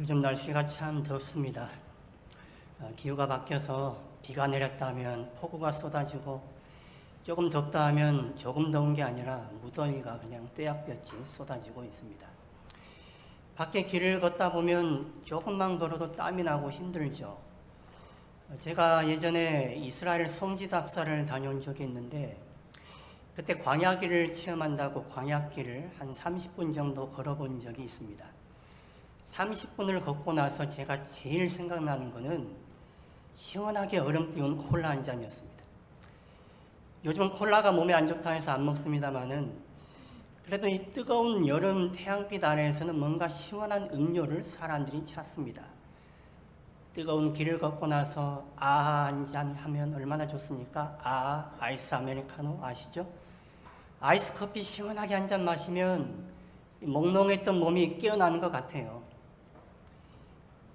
요즘 날씨가 참 덥습니다. 어, 기후가 바뀌어서 비가 내렸다 하면 폭우가 쏟아지고 조금 덥다 하면 조금 더운 게 아니라 무더위가 그냥 떼약볕이 쏟아지고 있습니다. 밖에 길을 걷다 보면 조금만 걸어도 땀이 나고 힘들죠. 어, 제가 예전에 이스라엘 성지 답사를 다녀온 적이 있는데 그때 광야길을 체험한다고 광야길을 한 30분 정도 걸어본 적이 있습니다. 30분을 걷고 나서 제가 제일 생각나는 거는 시원하게 얼음 띄운 콜라 한 잔이었습니다. 요즘은 콜라가 몸에 안 좋다 해서 안 먹습니다만은 그래도 이 뜨거운 여름 태양빛 아래에서는 뭔가 시원한 음료를 사람들이 찾습니다. 뜨거운 길을 걷고 나서 아한잔 하면 얼마나 좋습니까? 아 아이스 아메리카노 아시죠? 아이스 커피 시원하게 한 잔 마시면 몽롱했던 몸이 깨어나는 것 같아요.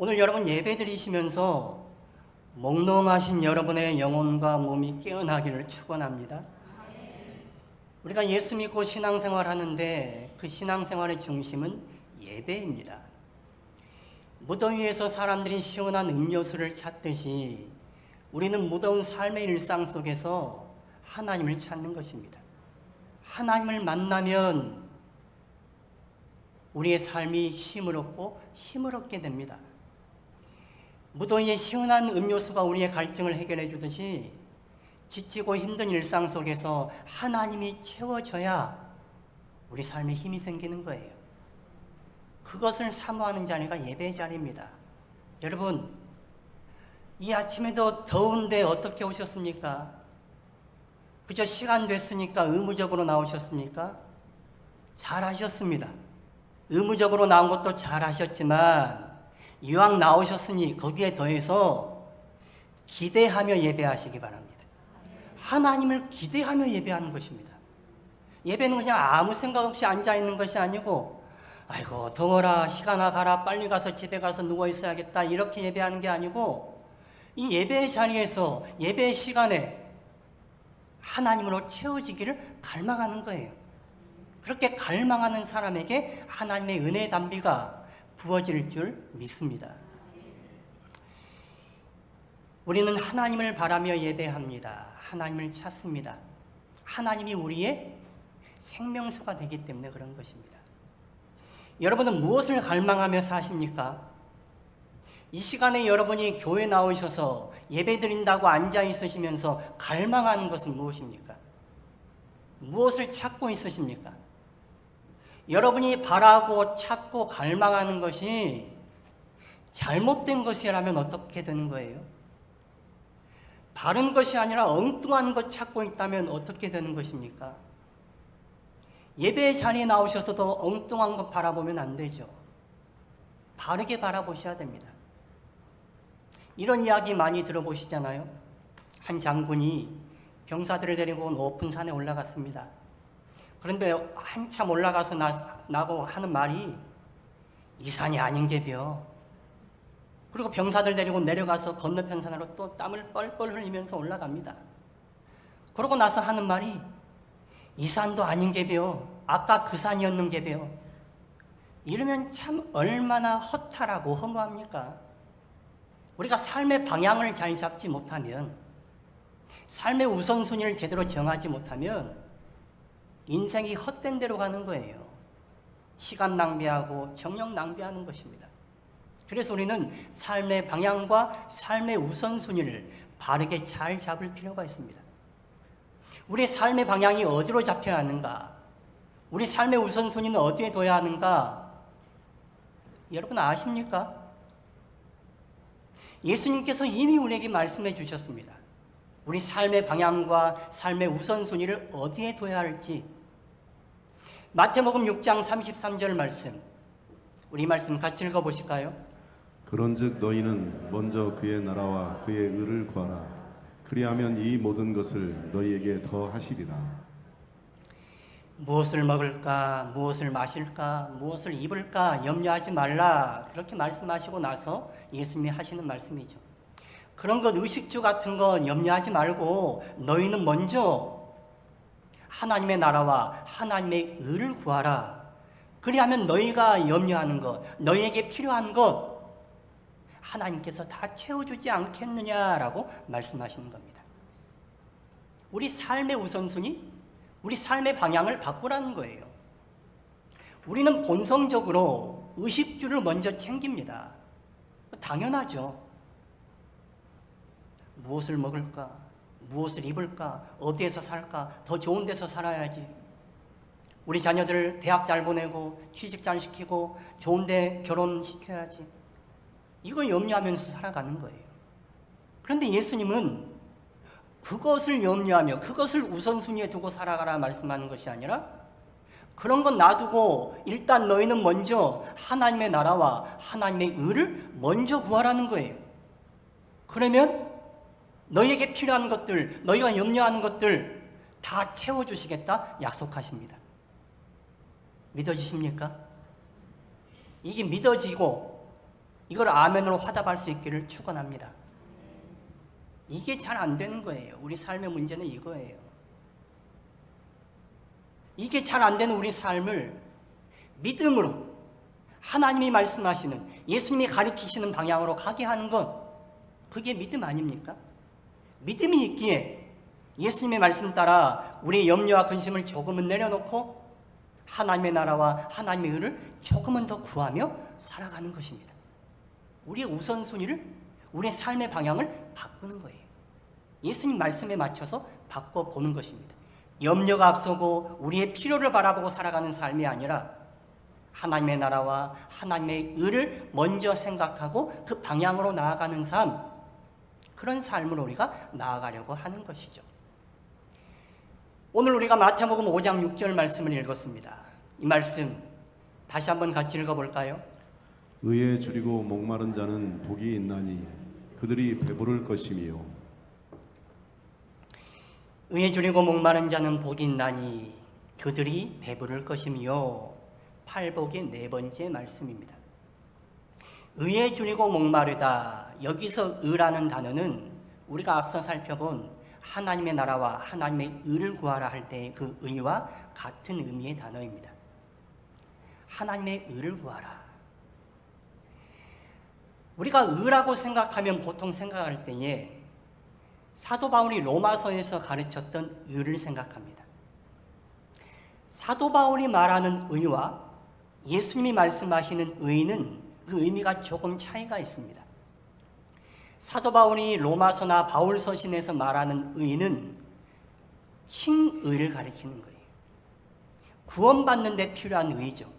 오늘 여러분 예배 드리시면서 몽롱하신 여러분의 영혼과 몸이 깨어나기를 축원합니다. 우리가 예수 믿고 신앙생활 하는데 그 신앙생활의 중심은 예배입니다. 무더위에서 사람들이 시원한 음료수를 찾듯이 우리는 무더운 삶의 일상 속에서 하나님을 찾는 것입니다. 하나님을 만나면 우리의 삶이 힘을 얻고 힘을 얻게 됩니다. 무더위에 시원한 음료수가 우리의 갈증을 해결해 주듯이 지치고 힘든 일상 속에서 하나님이 채워져야 우리 삶에 힘이 생기는 거예요. 그것을 사모하는 자리가 예배 자리입니다. 여러분, 이 아침에도 더운데 어떻게 오셨습니까? 그저 시간 됐으니까 의무적으로 나오셨습니까? 잘 하셨습니다. 의무적으로 나온 것도 잘 하셨지만 이왕 나오셨으니 거기에 더해서 기대하며 예배하시기 바랍니다. 하나님을 기대하며 예배하는 것입니다. 예배는 그냥 아무 생각 없이 앉아 있는 것이 아니고 아이고 더워라 시간아 가라 빨리 가서 집에 가서 누워 있어야겠다 이렇게 예배하는 게 아니고 이 예배의 자리에서 예배의 시간에 하나님으로 채워지기를 갈망하는 거예요. 그렇게 갈망하는 사람에게 하나님의 은혜 담비가 부어질 줄 믿습니다. 우리는 하나님을 바라며 예배합니다. 하나님을 찾습니다. 하나님이 우리의 생명수가 되기 때문에 그런 것입니다. 여러분은 무엇을 갈망하며 사십니까? 이 시간에 여러분이 교회 나오셔서 예배 드린다고 앉아 있으시면서 갈망하는 것은 무엇입니까? 무엇을 찾고 있으십니까? 여러분이 바라고 찾고 갈망하는 것이 잘못된 것이라면 어떻게 되는 거예요? 바른 것이 아니라 엉뚱한 것 찾고 있다면 어떻게 되는 것입니까? 예배 자리에 나오셔서도 엉뚱한 것 바라보면 안 되죠. 바르게 바라보셔야 됩니다. 이런 이야기 많이 들어보시잖아요. 한 장군이 병사들을 데리고 높은 산에 올라갔습니다. 그런데 한참 올라가서 나, 나고 하는 말이 이 산이 아닌 게벼. 그리고 병사들 데리고 내려가서 건너편 산으로 또 땀을 뻘뻘 흘리면서 올라갑니다. 그러고 나서 하는 말이 이 산도 아닌 게벼. 아까 그 산이었는 게벼. 이러면 참 얼마나 허탈하고 허무합니까? 우리가 삶의 방향을 잘 잡지 못하면 삶의 우선순위를 제대로 정하지 못하면 인생이 헛된 대로 가는 거예요. 시간 낭비하고 정력 낭비하는 것입니다. 그래서 우리는 삶의 방향과 삶의 우선순위를 바르게 잘 잡을 필요가 있습니다. 우리의 삶의 방향이 어디로 잡혀야 하는가? 우리 삶의 우선순위는 어디에 둬야 하는가? 여러분 아십니까? 예수님께서 이미 우리에게 말씀해 주셨습니다. 우리 삶의 방향과 삶의 우선순위를 어디에 둬야 할지. 마태복음 6장 33절 말씀. 우리 말씀 같이 읽어 보실까요? 그런즉 너희는 먼저 그의 나라와 그의 의를 구하라 그리하면 이 모든 것을 너희에게 더 하시리라 무엇을 먹을까, 무엇을 마실까, 무엇을 입을까 염려하지 말라. 그렇게 말씀하시고 나서 예수님이 하시는 말씀이죠. 그런 것 의식주 같은 건 염려하지 말고 너희는 먼저 하나님의 나라와 하나님의 의를 구하라. 그리하면 너희가 염려하는 것, 너희에게 필요한 것, 하나님께서 다 채워주지 않겠느냐라고 말씀하시는 겁니다. 우리 삶의 우선순위, 우리 삶의 방향을 바꾸라는 거예요. 우리는 본성적으로 의식주를 먼저 챙깁니다. 당연하죠. 무엇을 먹을까? 무엇을 입을까? 어디에서 살까? 더 좋은 데서 살아야지. 우리 자녀들 대학 잘 보내고 취직 잘 시키고 좋은 데 결혼시켜야지. 이거 염려하면서 살아가는 거예요. 그런데 예수님은 그것을 염려하며 그것을 우선순위에 두고 살아가라 말씀하는 것이 아니라 그런 건 놔두고 일단 너희는 먼저 하나님의 나라와 하나님의 의를 먼저 구하라는 거예요. 그러면 너희에게 필요한 것들, 너희가 염려하는 것들 다 채워주시겠다 약속하십니다. 믿어지십니까? 이게 믿어지고 이걸 아멘으로 화답할 수 있기를 축원합니다. 이게 잘 안 되는 거예요. 우리 삶의 문제는 이거예요. 이게 잘 안 되는 우리 삶을 믿음으로 하나님이 말씀하시는 예수님이 가리키시는 방향으로 가게 하는 것 그게 믿음 아닙니까? 믿음이 있기에 예수님의 말씀 따라 우리의 염려와 근심을 조금은 내려놓고 하나님의 나라와 하나님의 의를 조금은 더 구하며 살아가는 것입니다. 우리의 우선순위를 우리의 삶의 방향을 바꾸는 거예요. 예수님 말씀에 맞춰서 바꿔보는 것입니다. 염려가 앞서고 우리의 필요를 바라보고 살아가는 삶이 아니라 하나님의 나라와 하나님의 의를 먼저 생각하고 그 방향으로 나아가는 삶, 그런 삶을 우리가 나아가려고 하는 것이죠. 오늘 우리가 마태복음 5장 6절 말씀을 읽었습니다. 이 말씀 다시 한번 같이 읽어볼까요? 의에 줄이고 목마른 자는 복이 있나니 그들이 배부를 것이며 의에 줄이고 목마른 자는 복이 있나니 그들이 배부를 것이며 팔복의 네 번째 말씀입니다. 의에 줄이고 목마르다 여기서 의라는 단어는 우리가 앞서 살펴본 하나님의 나라와 하나님의 의를 구하라 할 때 그 의와 같은 의미의 단어입니다. 하나님의 의를 구하라. 우리가 의라고 생각하면 보통 생각할 때에 사도 바울이 로마서에서 가르쳤던 의를 생각합니다. 사도 바울이 말하는 의와 예수님이 말씀하시는 의는 그 의미가 조금 차이가 있습니다. 사도 바울이 로마서나 바울 서신에서 말하는 의는 칭의를 가리키는 거예요. 구원받는 데 필요한 의죠.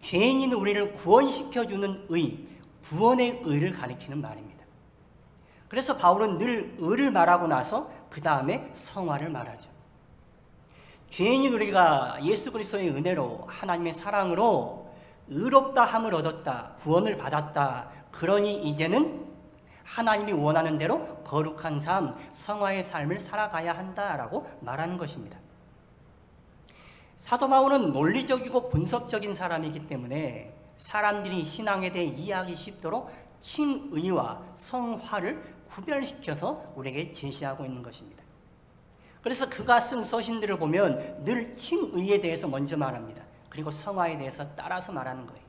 죄인인 우리를 구원시켜 주는 의, 구원의 의를 가리키는 말입니다. 그래서 바울은 늘 의를 말하고 나서 그 다음에 성화를 말하죠. 죄인인 우리가 예수 그리스도의 은혜로 하나님의 사랑으로 의롭다 함을 얻었다. 구원을 받았다. 그러니 이제는 하나님이 원하는 대로 거룩한 삶, 성화의 삶을 살아가야 한다라고 말하는 것입니다. 사도 바울은 논리적이고 분석적인 사람이기 때문에 사람들이 신앙에 대해 이해하기 쉽도록 칭의와 성화를 구별시켜서 우리에게 제시하고 있는 것입니다. 그래서 그가 쓴 서신들을 보면 늘 칭의에 대해서 먼저 말합니다. 그리고 성화에 대해서 따라서 말하는 거예요.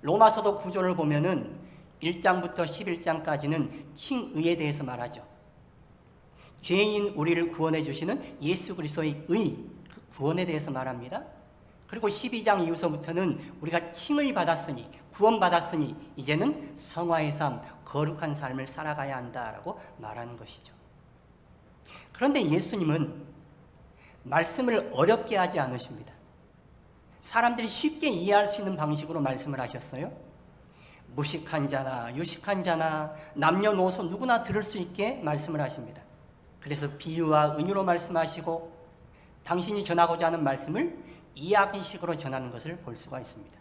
로마서도 구조를 보면은 1장부터 11장까지는 칭의에 대해서 말하죠. 죄인 우리를 구원해 주시는 예수 그리스도의 의, 그 구원에 대해서 말합니다. 그리고 12장 이후서부터는 우리가 칭의 받았으니 구원 받았으니 이제는 성화의 삶, 거룩한 삶을 살아가야 한다라고 말하는 것이죠. 그런데 예수님은 말씀을 어렵게 하지 않으십니다. 사람들이 쉽게 이해할 수 있는 방식으로 말씀을 하셨어요. 무식한 자나 유식한 자나 남녀노소 누구나 들을 수 있게 말씀을 하십니다. 그래서 비유와 은유로 말씀하시고 당신이 전하고자 하는 말씀을 이야기식으로 전하는 것을 볼 수가 있습니다.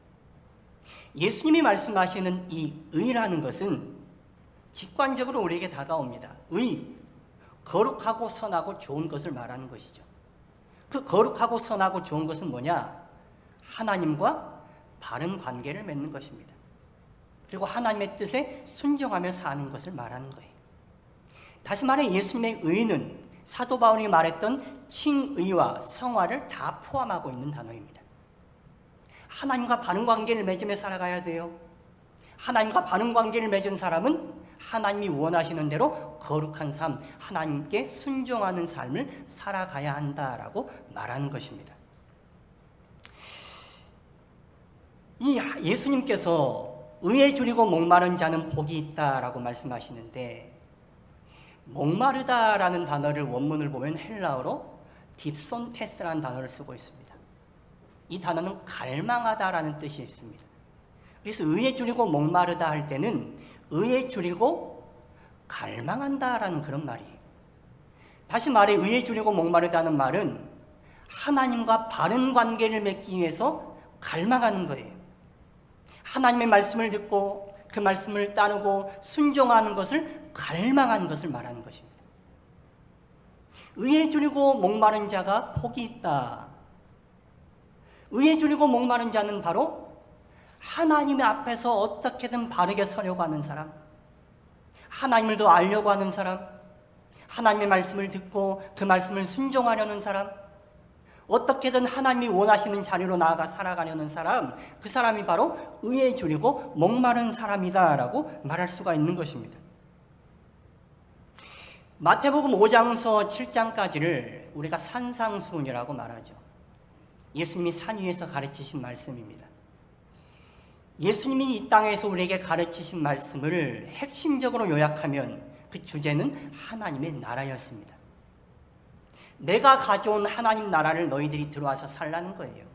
예수님이 말씀하시는 이 의라는 것은 직관적으로 우리에게 다가옵니다. 의, 거룩하고 선하고 좋은 것을 말하는 것이죠. 그 거룩하고 선하고 좋은 것은 뭐냐? 하나님과 바른 관계를 맺는 것입니다. 그리고 하나님의 뜻에 순종하며 사는 것을 말하는 거예요. 다시 말해 예수님의 의는 사도 바울이 말했던 칭의와 성화를 다 포함하고 있는 단어입니다. 하나님과 바른 관계를 맺으며 살아가야 돼요. 하나님과 바른 관계를 맺은 사람은 하나님이 원하시는 대로 거룩한 삶, 하나님께 순종하는 삶을 살아가야 한다라고 말하는 것입니다. 이 예수님께서 의에 줄이고 목마른 자는 복이 있다라고 말씀하시는데 목마르다라는 단어를 원문을 보면 헬라어로 딥손테스라는 단어를 쓰고 있습니다. 이 단어는 갈망하다라는 뜻이 있습니다. 그래서 의에 줄이고 목마르다 할 때는 의에 줄이고 갈망한다라는 그런 말이에요. 다시 말해 의에 줄이고 목마르다는 말은 하나님과 바른 관계를 맺기 위해서 갈망하는 거예요. 하나님의 말씀을 듣고 그 말씀을 따르고 순종하는 것을 갈망하는 것을 말하는 것입니다. 의에 줄이고 목마른 자가 복이 있다. 의에 줄이고 목마른 자는 바로 하나님의 앞에서 어떻게든 바르게 서려고 하는 사람, 하나님을 더 알려고 하는 사람, 하나님의 말씀을 듣고 그 말씀을 순종하려는 사람, 어떻게든 하나님이 원하시는 자리로 나아가 살아가려는 사람, 그 사람이 바로 의에 줄이고 목마른 사람이다라고 말할 수가 있는 것입니다. 마태복음 5장서 7장까지를 우리가 산상수훈이라고 말하죠. 예수님이 산 위에서 가르치신 말씀입니다. 예수님이 이 땅에서 우리에게 가르치신 말씀을 핵심적으로 요약하면 그 주제는 하나님의 나라였습니다. 내가 가져온 하나님 나라를 너희들이 들어와서 살라는 거예요.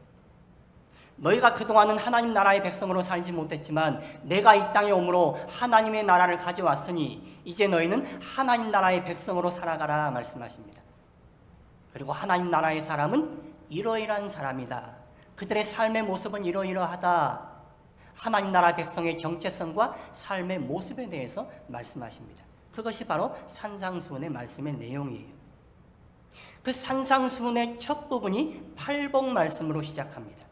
너희가 그동안은 하나님 나라의 백성으로 살지 못했지만 내가 이 땅에 오므로 하나님의 나라를 가져왔으니 이제 너희는 하나님 나라의 백성으로 살아가라 말씀하십니다. 그리고 하나님 나라의 사람은 이러이러한 사람이다. 그들의 삶의 모습은 이러이러하다. 하나님 나라 백성의 정체성과 삶의 모습에 대해서 말씀하십니다. 그것이 바로 산상수훈의 말씀의 내용이에요. 그 산상수훈의 첫 부분이 팔복 말씀으로 시작합니다.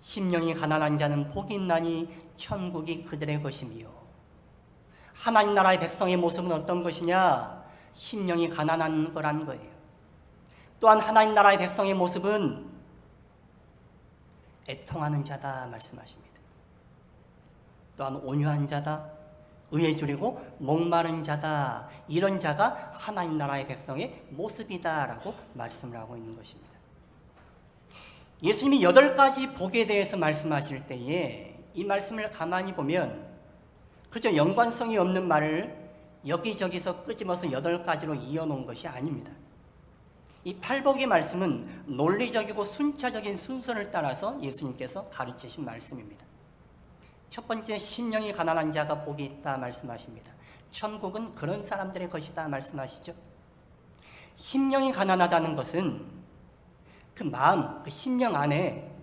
심령이 가난한 자는 복이 있나니 천국이 그들의 것이며 하나님 나라의 백성의 모습은 어떤 것이냐? 심령이 가난한 거란 거예요. 또한 하나님 나라의 백성의 모습은 애통하는 자다 말씀하십니다. 또한 온유한 자다, 의에 줄이고 목마른 자다. 이런 자가 하나님 나라의 백성의 모습이다라고 말씀을 하고 있는 것입니다. 예수님이 여덟 가지 복에 대해서 말씀하실 때에 이 말씀을 가만히 보면 그저 연관성이 없는 말을 여기저기서 끄집어서 여덟 가지로 이어놓은 것이 아닙니다. 이 팔복의 말씀은 논리적이고 순차적인 순서를 따라서 예수님께서 가르치신 말씀입니다. 첫 번째 심령이 가난한 자가 복이 있다 말씀하십니다. 천국은 그런 사람들의 것이다 말씀하시죠. 심령이 가난하다는 것은 그 마음, 그 심령 안에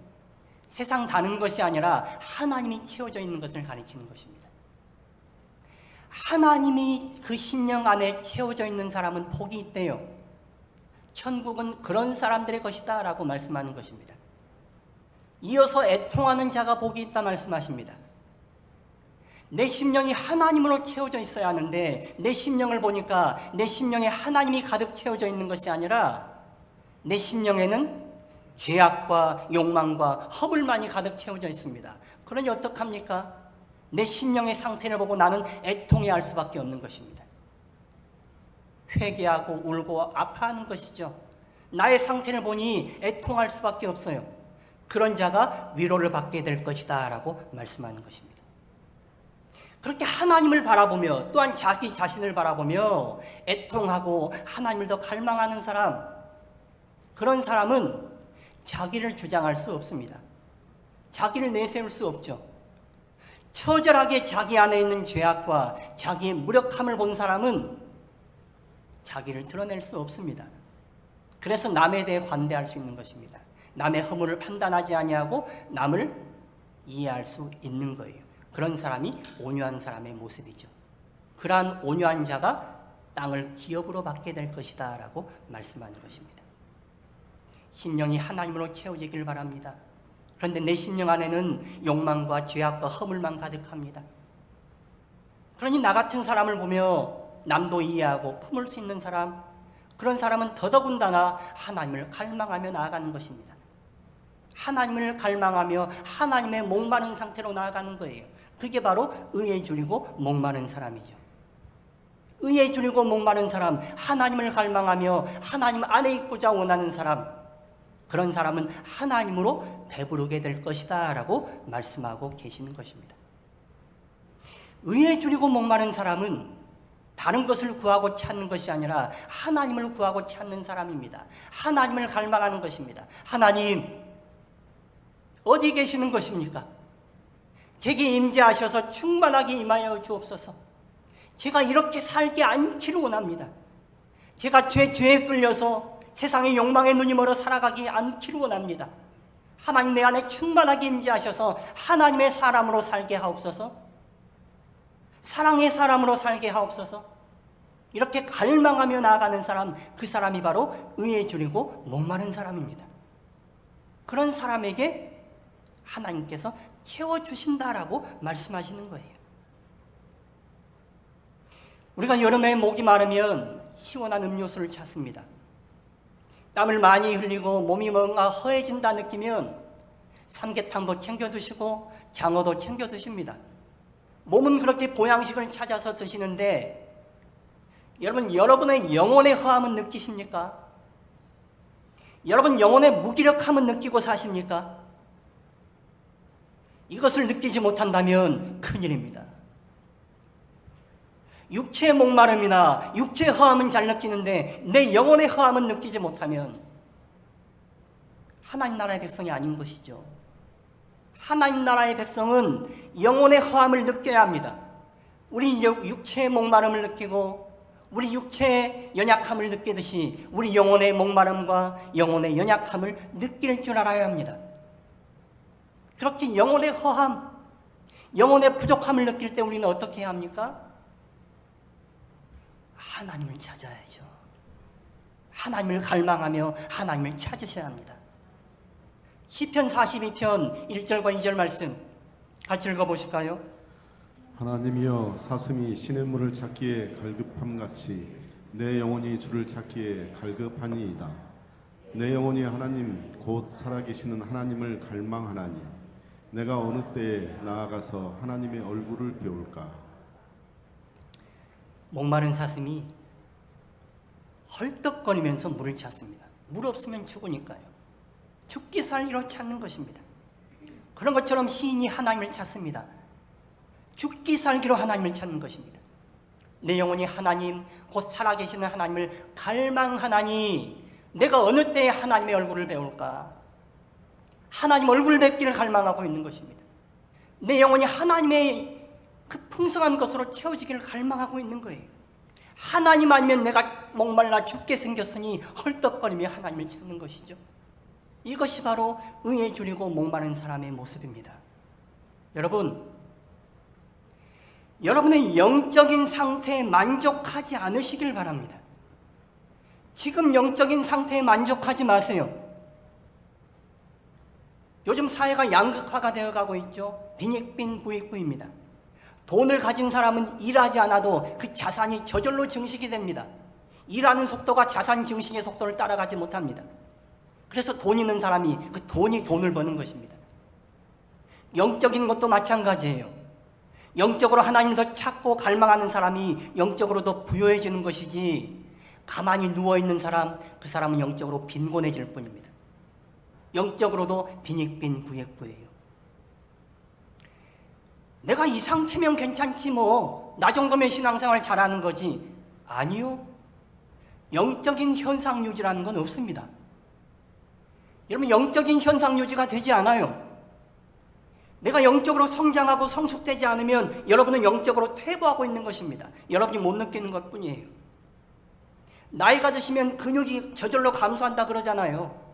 세상 다른 것이 아니라 하나님이 채워져 있는 것을 가리키는 것입니다. 하나님이 그 심령 안에 채워져 있는 사람은 복이 있대요. 천국은 그런 사람들의 것이다 라고 말씀하는 것입니다. 이어서 애통하는 자가 복이 있다 말씀하십니다. 내 심령이 하나님으로 채워져 있어야 하는데 내 심령을 보니까 내 심령에 하나님이 가득 채워져 있는 것이 아니라 내 심령에는 죄악과 욕망과 허물만이 가득 채워져 있습니다. 그러니 어떡합니까? 내 심령의 상태를 보고 나는 애통해 할 수밖에 없는 것입니다. 회개하고 울고 아파하는 것이죠. 나의 상태를 보니 애통할 수밖에 없어요. 그런 자가 위로를 받게 될 것이다 라고 말씀하는 것입니다. 그렇게 하나님을 바라보며 또한 자기 자신을 바라보며 애통하고 하나님을 더 갈망하는 사람, 그런 사람은 자기를 주장할 수 없습니다. 자기를 내세울 수 없죠. 처절하게 자기 안에 있는 죄악과 자기의 무력함을 본 사람은 자기를 드러낼 수 없습니다. 그래서 남에 대해 관대할 수 있는 것입니다. 남의 허물을 판단하지 아니하고 남을 이해할 수 있는 거예요. 그런 사람이 온유한 사람의 모습이죠. 그러한 온유한 자가 땅을 기업으로 받게 될 것이다 라고 말씀하는 것입니다. 심령이 하나님으로 채워지길 바랍니다. 그런데 내 심령 안에는 욕망과 죄악과 허물만 가득합니다. 그러니 나 같은 사람을 보며 남도 이해하고 품을 수 있는 사람, 그런 사람은 더더군다나 하나님을 갈망하며 나아가는 것입니다. 하나님을 갈망하며 하나님의 목마른 상태로 나아가는 거예요. 그게 바로 의에 줄이고 목마른 사람이죠. 의에 줄이고 목마른 사람, 하나님을 갈망하며 하나님 안에 있고자 원하는 사람, 그런 사람은 하나님으로 배부르게 될 것이다 라고 말씀하고 계시는 것입니다. 의에 줄이고 목마른 사람은 다른 것을 구하고 찾는 것이 아니라 하나님을 구하고 찾는 사람입니다. 하나님을 갈망하는 것입니다. 하나님, 어디 계시는 것입니까? 제게 임재하셔서 충만하게 임하여 주옵소서. 제가 이렇게 살지 않기를 원합니다. 제가 죄, 죄에 끌려서 세상의 욕망에 눈이 멀어 살아가기 않기를 원합니다. 하나님 내 안에 충만하게 임재하셔서 하나님의 사람으로 살게 하옵소서. 사랑의 사람으로 살게 하옵소서. 이렇게 갈망하며 나아가는 사람, 그 사람이 바로 의에 줄이고 목마른 사람입니다. 그런 사람에게 하나님께서 채워주신다라고 말씀하시는 거예요. 우리가 여름에 목이 마르면 시원한 음료수를 찾습니다. 땀을 많이 흘리고 몸이 뭔가 허해진다 느끼면 삼계탕도 챙겨 드시고 장어도 챙겨 드십니다. 몸은 그렇게 보양식을 찾아서 드시는데 여러분 여러분의 영혼의 허함은 느끼십니까? 여러분 영혼의 무기력함은 느끼고 사십니까? 이것을 느끼지 못한다면 큰일입니다. 육체의 목마름이나 육체의 허함은 잘 느끼는데 내 영혼의 허함은 느끼지 못하면 하나님 나라의 백성이 아닌 것이죠. 하나님 나라의 백성은 영혼의 허함을 느껴야 합니다. 우리 육체의 목마름을 느끼고 우리 육체의 연약함을 느끼듯이 우리 영혼의 목마름과 영혼의 연약함을 느낄 줄 알아야 합니다. 그렇게 영혼의 허함, 영혼의 부족함을 느낄 때 우리는 어떻게 해야 합니까? 하나님을 찾아야죠. 하나님을 갈망하며 하나님을 찾으셔야 합니다. 시편 42편 1절과 2절 말씀 같이 읽어 보실까요? 하나님이여 사슴이 시냇물을 찾기에 갈급함 같이 내 영혼이 주를 찾기에 갈급하니이다. 내 영혼이 하나님 곧 살아계시는 하나님을 갈망하나니 내가 어느 때에 나아가서 하나님의 얼굴을 배울까? 목마른 사슴이 헐떡거리면서 물을 찾습니다. 물 없으면 죽으니까요. 죽기 살기로 찾는 것입니다. 그런 것처럼 시인이 하나님을 찾습니다. 죽기 살기로 하나님을 찾는 것입니다. 내 영혼이 하나님, 곧 살아계시는 하나님을 갈망하나니 내가 어느 때에 하나님의 얼굴을 배울까? 하나님 얼굴 뵙기를 갈망하고 있는 것입니다. 내 영혼이 하나님의 그 풍성한 것으로 채워지기를 갈망하고 있는 거예요. 하나님 아니면 내가 목말라 죽게 생겼으니 헐떡거리며 하나님을 찾는 것이죠. 이것이 바로 의에 줄이고 목마른 사람의 모습입니다. 여러분, 여러분의 영적인 상태에 만족하지 않으시길 바랍니다. 지금 영적인 상태에 만족하지 마세요. 요즘 사회가 양극화가 되어 가고 있죠. 빈익빈 부익부입니다. 돈을 가진 사람은 일하지 않아도 그 자산이 저절로 증식이 됩니다. 일하는 속도가 자산 증식의 속도를 따라가지 못합니다. 그래서 돈 있는 사람이 그 돈이 돈을 버는 것입니다. 영적인 것도 마찬가지예요. 영적으로 하나님을 더 찾고 갈망하는 사람이 영적으로 더 부여해지는 것이지 가만히 누워 있는 사람, 그 사람은 영적으로 빈곤해질 뿐입니다. 영적으로도 빈익빈 구액부예요. 내가 이 상태면 괜찮지 뭐. 나 정도면 신앙생활 잘하는 거지. 아니요. 영적인 현상 유지라는 건 없습니다. 여러분, 영적인 현상 유지가 되지 않아요. 내가 영적으로 성장하고 성숙되지 않으면 여러분은 영적으로 퇴보하고 있는 것입니다. 여러분이 못 느끼는 것 뿐이에요. 나이가 드시면 근육이 저절로 감소한다 그러잖아요.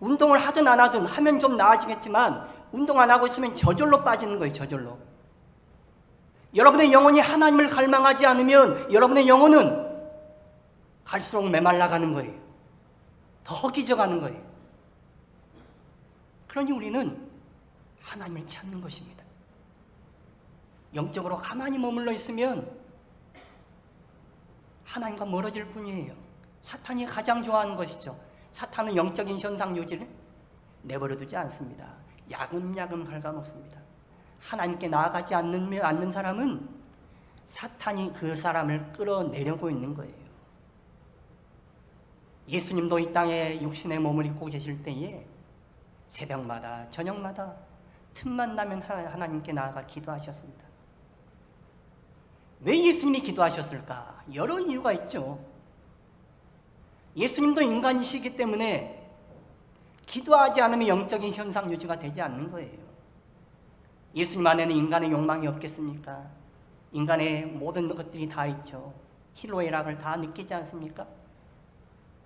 운동을 하든 안 하든 하면 좀 나아지겠지만 운동 안 하고 있으면 저절로 빠지는 거예요, 저절로. 여러분의 영혼이 하나님을 갈망하지 않으면 여러분의 영혼은 갈수록 메말라가는 거예요. 더 허기져가는 거예요. 그러니 우리는 하나님을 찾는 것입니다. 영적으로 가만히 머물러 있으면 하나님과 멀어질 뿐이에요. 사탄이 가장 좋아하는 것이죠. 사탄은 영적인 현상 유지를 내버려 두지 않습니다. 야금야금 갉아먹습니다. 하나님께 나아가지 않는, 않는 사람은 사탄이 그 사람을 끌어내려고 있는 거예요. 예수님도 이 땅에 육신의 몸을 입고 계실 때에 새벽마다 저녁마다 틈만 나면 하- 하나님께 나아가 기도하셨습니다. 왜 예수님이 기도하셨을까? 여러 이유가 있죠. 예수님도 인간이시기 때문에 기도하지 않으면 영적인 현상 유지가 되지 않는 거예요. 예수님 안에는 인간의 욕망이 없겠습니까? 인간의 모든 것들이 다 있죠. 희로애락을 다 느끼지 않습니까?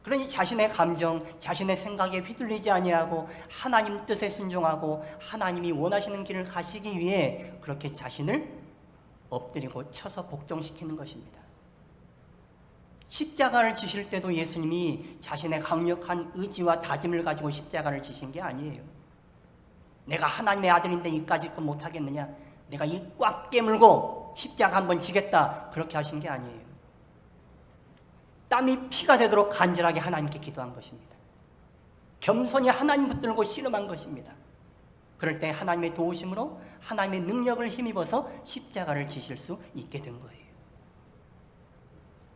그러니 자신의 감정, 자신의 생각에 휘둘리지 아니하고 하나님 뜻에 순종하고 하나님이 원하시는 길을 가시기 위해 그렇게 자신을 엎드리고 쳐서 복종시키는 것입니다. 십자가를 지실 때도 예수님이 자신의 강력한 의지와 다짐을 가지고 십자가를 지신 게 아니에요. 내가 하나님의 아들인데 이까짓 것 못하겠느냐? 내가 이 꽉 깨물고 십자가 한번 지겠다. 그렇게 하신 게 아니에요. 땀이 피가 되도록 간절하게 하나님께 기도한 것입니다. 겸손히 하나님 붙들고 씨름한 것입니다. 그럴 때 하나님의 도우심으로 하나님의 능력을 힘입어서 십자가를 지실 수 있게 된 거예요.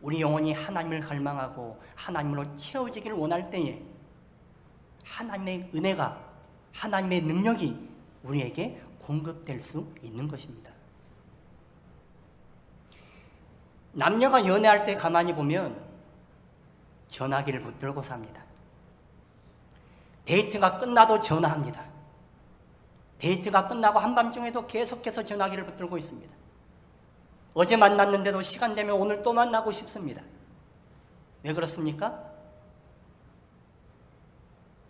우리 영혼이 하나님을 갈망하고 하나님으로 채워지기를 원할 때에 하나님의 은혜가 하나님의 능력이 우리에게 공급될 수 있는 것입니다. 남녀가 연애할 때 가만히 보면 전화기를 붙들고 삽니다. 데이트가 끝나도 전화합니다. 데이트가 끝나고 한밤중에도 계속해서 전화기를 붙들고 있습니다. 어제 만났는데도 시간 되면 오늘 또 만나고 싶습니다. 왜 그렇습니까?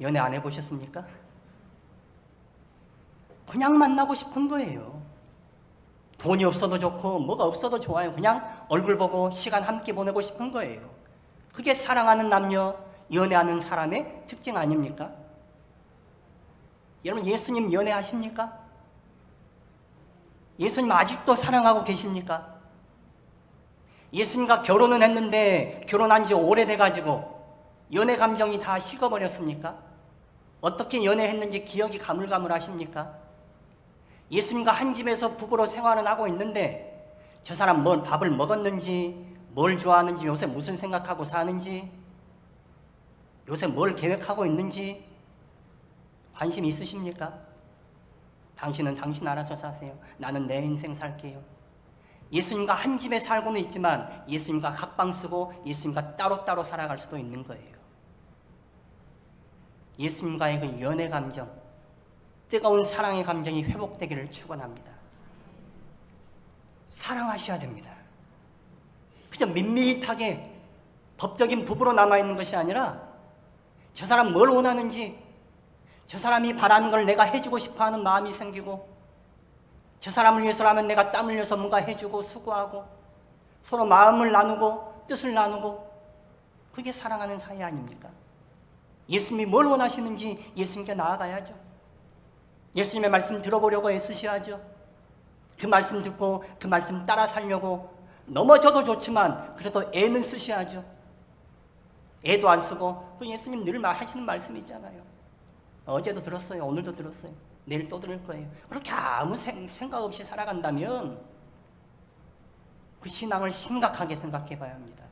연애 안 해보셨습니까? 그냥 만나고 싶은 거예요. 돈이 없어도 좋고 뭐가 없어도 좋아요. 그냥 얼굴 보고 시간 함께 보내고 싶은 거예요. 그게 사랑하는 남녀, 연애하는 사람의 특징 아닙니까? 여러분 예수님 연애하십니까? 예수님 아직도 사랑하고 계십니까? 예수님과 결혼은 했는데 결혼한 지 오래돼 가지고 연애 감정이 다 식어버렸습니까? 어떻게 연애했는지 기억이 가물가물하십니까? 예수님과 한 집에서 부부로 생활은 하고 있는데 저 사람 뭘 밥을 먹었는지 뭘 좋아하는지 요새 무슨 생각하고 사는지 요새 뭘 계획하고 있는지 관심 있으십니까? 당신은 당신 알아서 사세요. 나는 내 인생 살게요. 예수님과 한 집에 살고는 있지만 예수님과 각방 쓰고 예수님과 따로따로 살아갈 수도 있는 거예요. 예수님과의 그 연애 감정, 뜨거운 사랑의 감정이 회복되기를 축원합니다. 사랑하셔야 됩니다. 그저 밋밋하게 법적인 부부로 남아 있는 것이 아니라 저 사람 뭘 원하는지 저 사람이 바라는 걸 내가 해주고 싶어 하는 마음이 생기고 저 사람을 위해서라면 내가 땀 흘려서 뭔가 해주고 수고하고 서로 마음을 나누고 뜻을 나누고 그게 사랑하는 사이 아닙니까? 예수님이 뭘 원하시는지 예수님께 나아가야죠. 예수님의 말씀 들어보려고 애쓰셔야죠. 그 말씀 듣고 그 말씀 따라 살려고 넘어져도 좋지만 그래도 애는 쓰셔야죠. 애도 안 쓰고 그 예수님 늘 하시는 말씀이잖아요. 어제도 들었어요. 오늘도 들었어요. 내일 또 들을 거예요. 그렇게 아무 생, 생각 없이 살아간다면 그 신앙을 심각하게 생각해 봐야 합니다.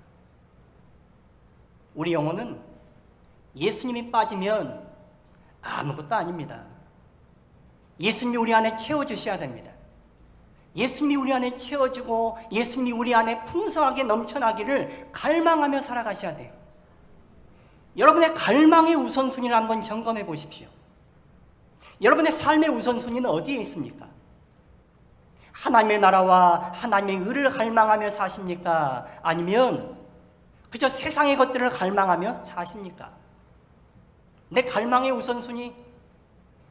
우리 영혼은 예수님이 빠지면 아무것도 아닙니다. 예수님이 우리 안에 채워주셔야 됩니다. 예수님이 우리 안에 채워지고 예수님이 우리 안에 풍성하게 넘쳐나기를 갈망하며 살아가셔야 돼요. 여러분의 갈망의 우선순위를 한번 점검해 보십시오. 여러분의 삶의 우선순위는 어디에 있습니까? 하나님의 나라와 하나님의 의를 갈망하며 사십니까? 아니면 그저 세상의 것들을 갈망하며 사십니까? 내 갈망의 우선순위,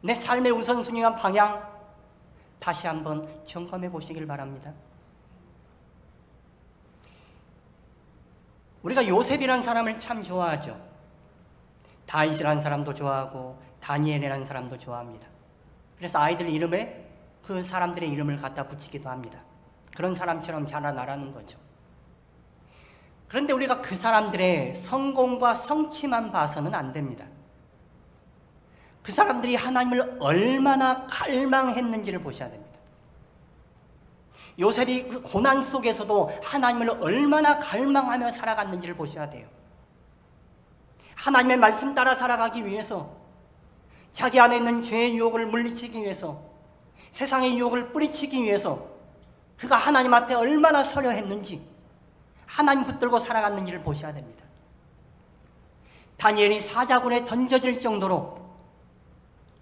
내 삶의 우선순위와 방향 다시 한번 점검해 보시길 바랍니다. 우리가 요셉이라는 사람을 참 좋아하죠. 다윗이라는 사람도 좋아하고 다니엘이라는 사람도 좋아합니다. 그래서 아이들 이름에 그 사람들의 이름을 갖다 붙이기도 합니다. 그런 사람처럼 자라나라는 거죠. 그런데 우리가 그 사람들의 성공과 성취만 봐서는 안 됩니다. 그 사람들이 하나님을 얼마나 갈망했는지를 보셔야 됩니다. 요셉이 그 고난 속에서도 하나님을 얼마나 갈망하며 살아갔는지를 보셔야 돼요. 하나님의 말씀 따라 살아가기 위해서 자기 안에 있는 죄의 유혹을 물리치기 위해서 세상의 유혹을 뿌리치기 위해서 그가 하나님 앞에 얼마나 서려 했는지 하나님 붙들고 살아갔는지를 보셔야 됩니다. 다니엘이 사자굴에 던져질 정도로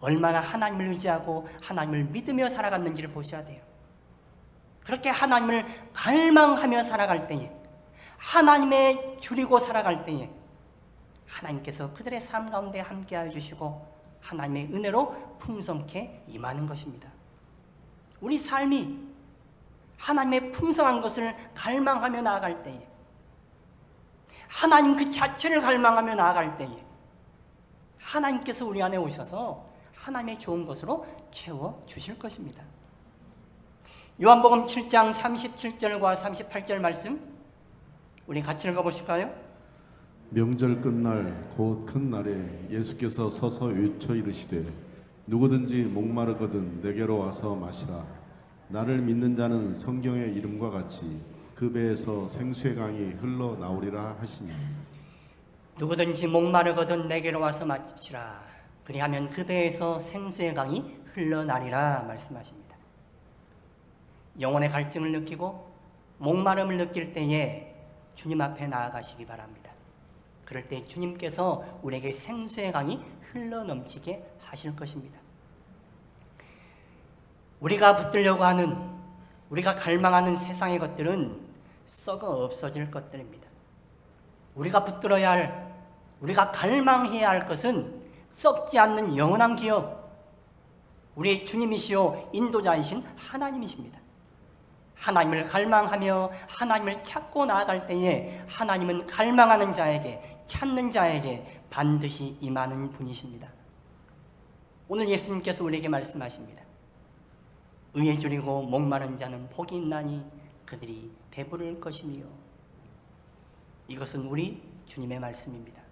얼마나 하나님을 의지하고 하나님을 믿으며 살아갔는지를 보셔야 돼요. 그렇게 하나님을 갈망하며 살아갈 때에 하나님의 줄이고 살아갈 때에 하나님께서 그들의 삶 가운데 함께하여 주시고 하나님의 은혜로 풍성케 임하는 것입니다. 우리 삶이 하나님의 풍성한 것을 갈망하며 나아갈 때에 하나님 그 자체를 갈망하며 나아갈 때에 하나님께서 우리 안에 오셔서 하나님의 좋은 것으로 채워 주실 것입니다. 요한복음 7장 37절과 38절 말씀 우리 같이 읽어 보실까요? 명절 끝날 곧 큰 날에 예수께서 서서 외쳐 이르시되 누구든지 목마르거든 내게로 와서 마시라 나를 믿는 자는 성경의 이름과 같이 그 배에서 생수의 강이 흘러 나오리라 하시니 누구든지 목마르거든 내게로 와서 마시라. 그리하면 그 배에서 생수의 강이 흘러나리라 말씀하십니다. 영혼의 갈증을 느끼고 목마름을 느낄 때에 주님 앞에 나아가시기 바랍니다. 그럴 때 주님께서 우리에게 생수의 강이 흘러넘치게 하실 것입니다. 우리가 붙들려고 하는 우리가 갈망하는 세상의 것들은 썩어 없어질 것들입니다. 우리가 붙들어야 할, 우리가 갈망해야 할 것은 썩지 않는 영원한 기업, 우리 주님이시요 인도자이신 하나님이십니다. 하나님을 갈망하며 하나님을 찾고 나아갈 때에 하나님은 갈망하는 자에게 찾는 자에게 반드시 임하는 분이십니다. 오늘 예수님께서 우리에게 말씀하십니다. 의에 줄이고 목마른 자는 복이 있나니 그들이 배부를 것이며 이것은 우리 주님의 말씀입니다.